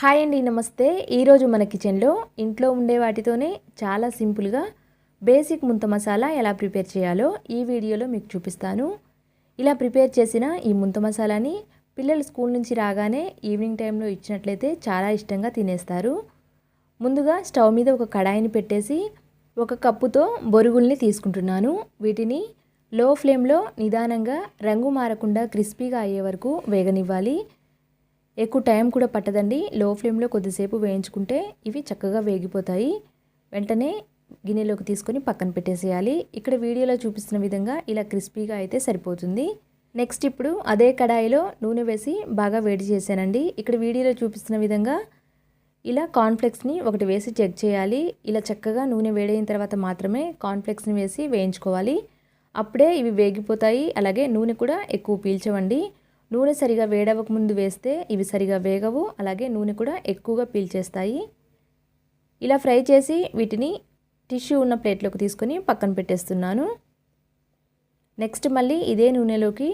Hi అండి నమస్తే. ఈరోజు మన కిచెన్లో ఇంట్లో ఉండే వాటితోనే చాలా సింపుల్గా బేసిక్ ముంత మసాలా ఎలా ప్రిపేర్ చేయాలో ఈ వీడియోలో మీకు చూపిస్తాను. ఇలా ప్రిపేర్ చేసిన ఈ ముంత మసాలాని పిల్లలు స్కూల్ నుంచి రాగానే ఈవినింగ్ టైంలో ఇచ్చినట్లయితే చాలా ఇష్టంగా తినేస్తారు. ముందుగా స్టవ్ మీద ఒక కడాయిని పెట్టేసి ఒక కప్పుతో బొరుగుల్ని తీసుకుంటున్నాను. వీటిని లో ఫ్లేమ్లో నిదానంగా రంగు మారకుండా క్రిస్పీగా అయ్యే వరకు వేగనివ్వాలి. ఎక్కువ టైం కూడా పట్టదండి. లో ఫ్లేమ్లో కొద్దిసేపు వేయించుకుంటే ఇవి చక్కగా వేగిపోతాయి. వెంటనే గిన్నెలోకి తీసుకొని పక్కన పెట్టేసేయాలి. ఇక్కడ వీడియోలో చూపిస్తున్న విధంగా ఇలా క్రిస్పీగా అయితే సరిపోతుంది. నెక్స్ట్ ఇప్పుడు అదే కడాయిలో నూనె వేసి బాగా వేడి చేశానండి. ఇక్కడ వీడియోలో చూపిస్తున్న విధంగా ఇలా కాన్ఫ్లెక్స్ని ఒకటి వేసి చెక్ చేయాలి. ఇలా చక్కగా నూనె వేడైన తర్వాత మాత్రమే కాన్ఫ్లెక్స్ని వేసి వేయించుకోవాలి. అప్పుడే ఇవి వేగిపోతాయి. అలాగే నూనె కూడా ఎక్కువ పీల్చవండి. నూనె సరిగా వేడవక ముందు వేస్తే ఇవి సరిగా వేగవు అలాగే నూనె కూడా ఎక్కువగా పీల్చేస్తాయి. ఇలా ఫ్రై చేసి వీటిని టిష్యూ ఉన్న ప్లేట్లోకి తీసుకొని పక్కన పెట్టేస్తున్నాను. నెక్స్ట్ మళ్ళీ ఇదే నూనెలోకి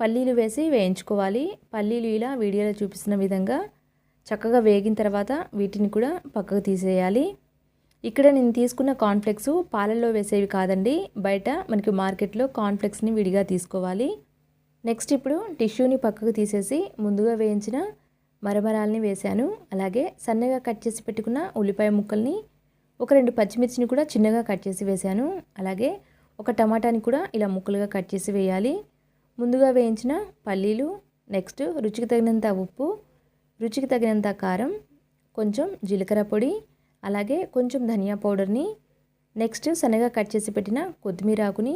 పల్లీలు వేసి వేయించుకోవాలి. పల్లీలు ఇలా వీడియోలో చూపిస్తున్న విధంగా చక్కగా వేగిన తర్వాత వీటిని కూడా పక్కకు తీసేయాలి. ఇక్కడ నేను తీసుకున్న కాన్ఫ్లెక్స్ పాలల్లో వేసేవి కాదండి. బయట మనకి మార్కెట్లో కాన్ఫ్లెక్స్ని విడిగా తీసుకోవాలి. నెక్స్ట్ ఇప్పుడు టిష్యూని పక్కకు తీసేసి ముందుగా వేయించిన మరమరాల్ని వేశాను. అలాగే సన్నగా కట్ చేసి పెట్టుకున్న ఉల్లిపాయ ముక్కల్ని ఒక రెండు పచ్చిమిర్చిని కూడా చిన్నగా కట్ చేసి వేశాను. అలాగే ఒక టమాటాని కూడా ఇలా ముక్కలుగా కట్ చేసి వేయాలి. ముందుగా వేయించిన పల్లీలు నెక్స్ట్ రుచికి తగినంత ఉప్పు రుచికి తగినంత కారం కొంచెం జీలకర్ర పొడి అలాగే కొంచెం ధనియా పౌడర్ని నెక్స్ట్ సన్నగా కట్ చేసి పెట్టిన కొత్తిమీర ఆకుని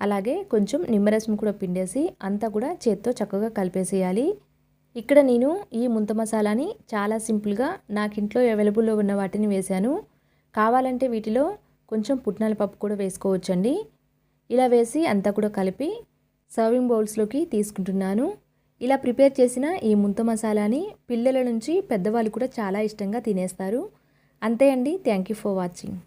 అలాగే కొంచెం నిమ్మరసం కూడా పిండేసి అంతా కూడా చేత్తో చక్కగా కలిపేసేయాలి. ఇక్కడ నేను ఈ ముంత మసాలాని చాలా సింపుల్గా నాకు ఇంట్లో అవైలబుల్లో ఉన్న వాటిని వేశాను. కావాలంటే వీటిలో కొంచెం పుట్నాల పప్పు కూడా వేసుకోవచ్చండి. ఇలా వేసి అంతా కూడా కలిపి సర్వింగ్ బౌల్స్లోకి తీసుకుంటున్నాను. ఇలా ప్రిపేర్ చేసిన ఈ ముంత మసాలాని పిల్లల నుంచి పెద్దవాళ్ళు కూడా చాలా ఇష్టంగా తినేస్తారు. అంతే అండి. Thank you for watching.